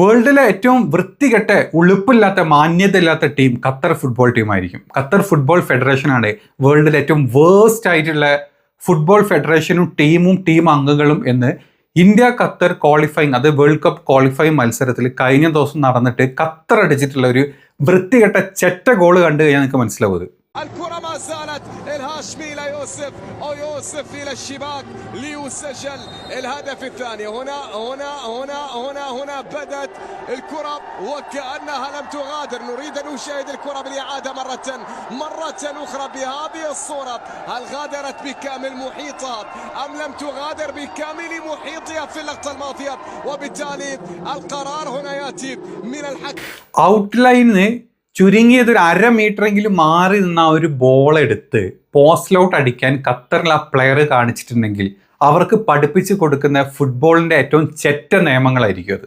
വേൾഡിലെ ഏറ്റവും വൃത്തികെട്ട ഉളുപ്പില്ലാത്ത മാന്യതയില്ലാത്ത ടീം ഖത്തർ ഫുട്ബോൾ ടീമായിരിക്കും ഖത്തർ ഫുട്ബോൾ ഫെഡറേഷനാണ് വേൾഡിലെ ഏറ്റവും വേഴ്സ്റ്റ് ആയിട്ടുള്ള ഫുട്ബോൾ ഫെഡറേഷനും ടീമും ടീം അംഗങ്ങളും എന്ന് ഇന്ത്യ ഖത്തർ ക്വാളിഫൈങ് അത് വേൾഡ് കപ്പ് ക്വാളിഫൈ മത്സരത്തിൽ കഴിഞ്ഞ ദിവസം നടന്നിട്ട് ഖത്തർ അടിച്ചിട്ടുള്ള ഒരു വൃത്തികെട്ട ചെറ്റ ഗോൾ കണ്ടു കഴിഞ്ഞാൽ നിങ്ങൾക്ക് മനസ്സിലാവും ഇത്. الكرة ما زالت. الهاشمي يوسف أو يوسف إلى الشباك. ليسجل الهدف الثاني. هنا هنا هنا هنا هنا بدت الكرة وكأنها لم تغادر. نريد أن نشاهد الكرة بالإعادة مرة مرة أخرى بهذه الصورة. هل غادرت بكامل محيطها أم لم تغادر بكامل محيطها في اللقطة الماضية؟ وبالتالي القرار هنا يأتي من الحكم. أوتلاين ചുരുങ്ങിയത് ഒരു അര മീറ്ററെങ്കിലും മാറി നിന്ന ഒരു ബോൾ എടുത്ത് പോസ്റ്റിലോട്ട് അടിക്കാൻ ഖത്തറിൽ ആ പ്ലെയർ കാണിച്ചിട്ടുണ്ടെങ്കിൽ അവർക്ക് പഠിപ്പിച്ചു കൊടുക്കുന്ന ഫുട്ബോളിന്റെ ഏറ്റവും ചെറ്റ നിയമങ്ങളായിരിക്കും അത്.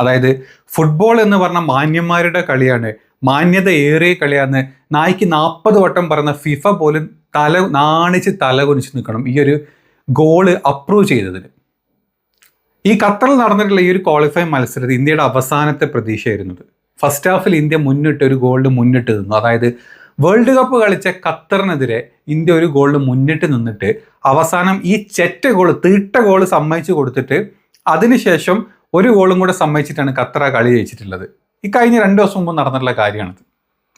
അതായത് ഫുട്ബോൾ എന്ന് പറഞ്ഞ മാന്യന്മാരുടെ കളിയാണ് മാന്യത ഏറിയ കളിയാണ്. നായ്ക്ക് നാൽപ്പത് വട്ടം പറഞ്ഞ ഫിഫ പോലും തല നാണിച്ച് തല കുനിച്ച് നിൽക്കണം ഈ ഒരു ഗോൾ അപ്രൂവ് ചെയ്തതിന്. ഈ ഖത്തറിൽ നടന്നിട്ടുള്ള ഈ ഒരു ക്വാളിഫൈ മത്സരത്തിൽ ഇന്ത്യയുടെ അവസാനത്തെ പ്രതീക്ഷയായിരുന്നത് ഫസ്റ്റ് ഹാഫിൽ ഇന്ത്യ മുന്നിട്ട് ഒരു ഗോളിന് മുന്നിട്ട് നിന്നു. അതായത് വേൾഡ് കപ്പ് കളിച്ച ഖത്തറിനെതിരെ ഇന്ത്യ ഒരു ഗോളിന് മുന്നിട്ട് നിന്നിട്ട് അവസാനം ഈ ചെറ്റ ഗോൾ തീട്ട ഗോൾ സമ്മതിച്ചു കൊടുത്തിട്ട് അതിനുശേഷം ഒരു ഗോളും കൂടെ സമ്മതിച്ചിട്ടാണ് ഖത്തർ ആ കളി ജയിച്ചിട്ടുള്ളത്. ഈ കഴിഞ്ഞ രണ്ട് ദിവസം മുമ്പ് നടന്നിട്ടുള്ള കാര്യമാണ്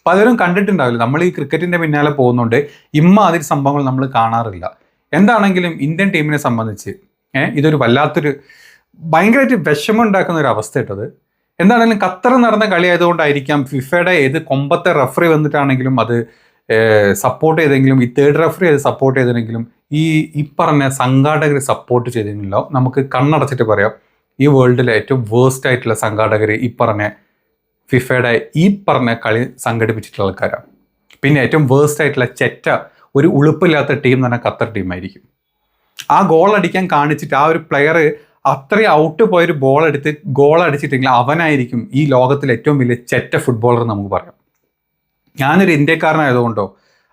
പലരും കണ്ടിട്ടുണ്ടാവില്ല. നമ്മൾ ഈ ക്രിക്കറ്റിന്റെ പിന്നാലെ പോകുന്നുണ്ട് ഇമ്മാതിരി സംഭവങ്ങൾ നമ്മൾ കാണാറില്ല. എന്താണെങ്കിലും ഇന്ത്യൻ ടീമിനെ സംബന്ധിച്ച് ഇതൊരു വല്ലാത്തൊരു ഭയങ്കരമായിട്ട് വിഷമം ഉണ്ടാക്കുന്ന ഒരു അവസ്ഥ ഇട്ടത് എന്താണെങ്കിലും ഖത്തർ നടന്ന കളി ആയതുകൊണ്ടായിരിക്കാം ഫിഫയുടെ ഏത് കൊമ്പത്തെ റഫറി വന്നിട്ടാണെങ്കിലും അത് സപ്പോർട്ട് ചെയ്തെങ്കിലും ഈ തേർഡ് റഫറി അത് സപ്പോർട്ട് ചെയ്തെങ്കിലും ഈ ഈ പറഞ്ഞ സംഘാടകർ സപ്പോർട്ട് ചെയ്തെങ്കിലോ നമുക്ക് കണ്ണടച്ചിട്ട് പറയാം ഈ വേൾഡിലെ ഏറ്റവും വേഴ്സ്റ്റ് ആയിട്ടുള്ള സംഘാടകർ ഈ പറഞ്ഞ ഫിഫയുടെ ഈ പറഞ്ഞ കളി സംഘടിപ്പിച്ചിട്ടുള്ള ആൾക്കാരാണ് പിന്നെ ഏറ്റവും വേഴ്സ്റ്റ് ആയിട്ടുള്ള ചെറ്റ ഒരു ഉളുപ്പില്ലാത്ത ടീം തന്നെ ഖത്തർ ടീമായിരിക്കും ആ ഗോൾ അടിക്കാൻ കാണിച്ചിട്ട് ആ ഒരു പ്ലെയർ അത്രയും ഔട്ട് പോയൊരു ബോൾ എടുത്ത് ഗോൾ അടിച്ചിട്ടെങ്കിൽ അവനായിരിക്കും ഈ ലോകത്തിൽ ഏറ്റവും വലിയ ചെറ്റ ഫുട്ബോളർ നമുക്ക് പറയാം. ഞാനൊരു ഇന്ത്യക്കാരനായതുകൊണ്ടോ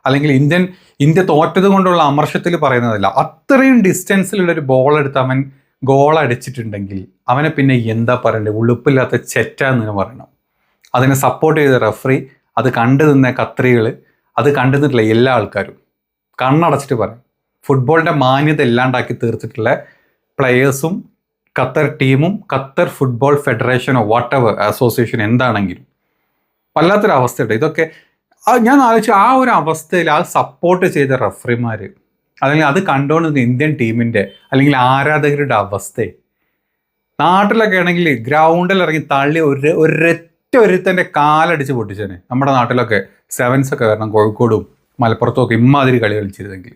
അല്ലെങ്കിൽ ഇന്ത്യൻ ഇന്ത്യ തോറ്റത് കൊണ്ടുള്ള അമർഷത്തിൽ പറയുന്നതല്ല അത്രയും ഡിസ്റ്റൻസിലുള്ള ഒരു ബോൾ എടുത്ത് അവൻ ഗോൾ അടിച്ചിട്ടുണ്ടെങ്കിൽ അവനെ പിന്നെ എന്താ പറയണ്ടത് ഉളുപ്പില്ലാത്ത ചെറ്റ എന്ന് പറയണം. അതിനെ സപ്പോർട്ട് ചെയ്ത റെഫറി അത് കണ്ടു നിന്ന കത്രികൾ അത് കണ്ടു എല്ലാ ആൾക്കാരും കണ്ണടച്ചിട്ട് പറയും. ഫുട്ബോളിന്റെ മാന്യത ഇല്ലാണ്ടാക്കി തീർത്തിട്ടുള്ള പ്ലെയേഴ്സും ഖത്തർ ടീമും ഖത്തർ ഫുട്ബോൾ ഫെഡറേഷനോ വാട്ട് എവർ അസോസിയേഷൻ എന്താണെങ്കിലും വല്ലാത്തൊരവസ്ഥയുണ്ട് ഇതൊക്കെ ഞാൻ ആലോചിച്ചു ആ ഒരു അവസ്ഥയിൽ ആ സപ്പോർട്ട് ചെയ്ത റഫറിമാർ അല്ലെങ്കിൽ അത് കണ്ടുകൊണ്ടിരുന്ന ഇന്ത്യൻ ടീമിന്റെ അല്ലെങ്കിൽ ആരാധകരുടെ അവസ്ഥ നാട്ടിലൊക്കെ ആണെങ്കിൽ ഗ്രൗണ്ടിൽ ഇറങ്ങി തള്ളി ഒരു ഒരൊറ്റ ഒരുത്തന്റെ കാലടിച്ച് പൊട്ടിച്ചേനെ. നമ്മുടെ നാട്ടിലൊക്കെ സെവൻസ് ഒക്കെ വരണം കോഴിക്കോടും മലപ്പുറത്തും ഒക്കെ ഇമ്മാതിരി കളി കളിച്ചിരുന്നെങ്കിൽ.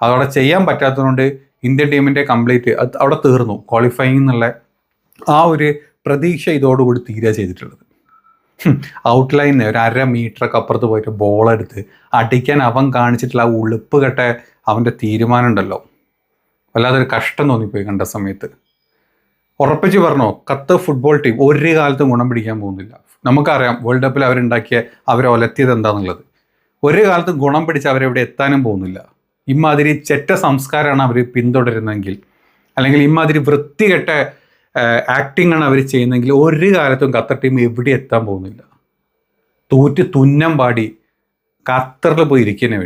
അതവിടെ ചെയ്യാൻ പറ്റാത്തതുകൊണ്ട് ഇന്ത്യൻ ടീമിന്റെ കംപ്ലീറ്റ് അവിടെ തീർന്നു. ക്വാളിഫൈങ് എന്നുള്ള ആ ഒരു പ്രതീക്ഷ ഇതോടുകൂടി തീരുക ചെയ്തിട്ടുള്ളത്. ഔട്ട്ലൈനിൽ ഒരു അര മീറ്ററൊക്കെ അപ്പുറത്ത് പോയിട്ട് ബോളെടുത്ത് അടിക്കാൻ അവൻ കാണിച്ചിട്ടുള്ള ആ ഉളുപ്പ് കെട്ട അവന്റെ തീരുമാനം ഉണ്ടല്ലോ. വല്ലാതൊരു കഷ്ടം തോന്നിപ്പോയി കണ്ട സമയത്ത്. ഉറപ്പിച്ച് പറഞ്ഞോ കത്ത് ഫുട്ബോൾ ടീം ഒരു കാലത്തും ഗുണം പിടിക്കാൻ പോകുന്നില്ല. നമുക്കറിയാം വേൾഡ് കപ്പിൽ അവരുണ്ടാക്കിയ അവരെ ഒലത്തിയത് എന്താണെന്നുള്ളത് ഒരു കാലത്തും ഗുണം പിടിച്ച് അവരെവിടെ എത്താനും പോകുന്നില്ല. ഇമ്മാതിരി ചെറ്റ സംസ്കാരമാണ് അവർ പിന്തുടരുന്നതെങ്കിൽ അല്ലെങ്കിൽ ഇമ്മാതിരി വൃത്തികെട്ട ആക്ടിംഗ് ആണ് അവർ ചെയ്യുന്നതെങ്കിൽ ഒരു കാലത്തും ഖത്തർ ടീം എവിടെ എത്താൻ പോകുന്നില്ല. തോറ്റ് തുന്നം പാടി ഖത്തറിൽ പോയി ഇരിക്കുന്നേ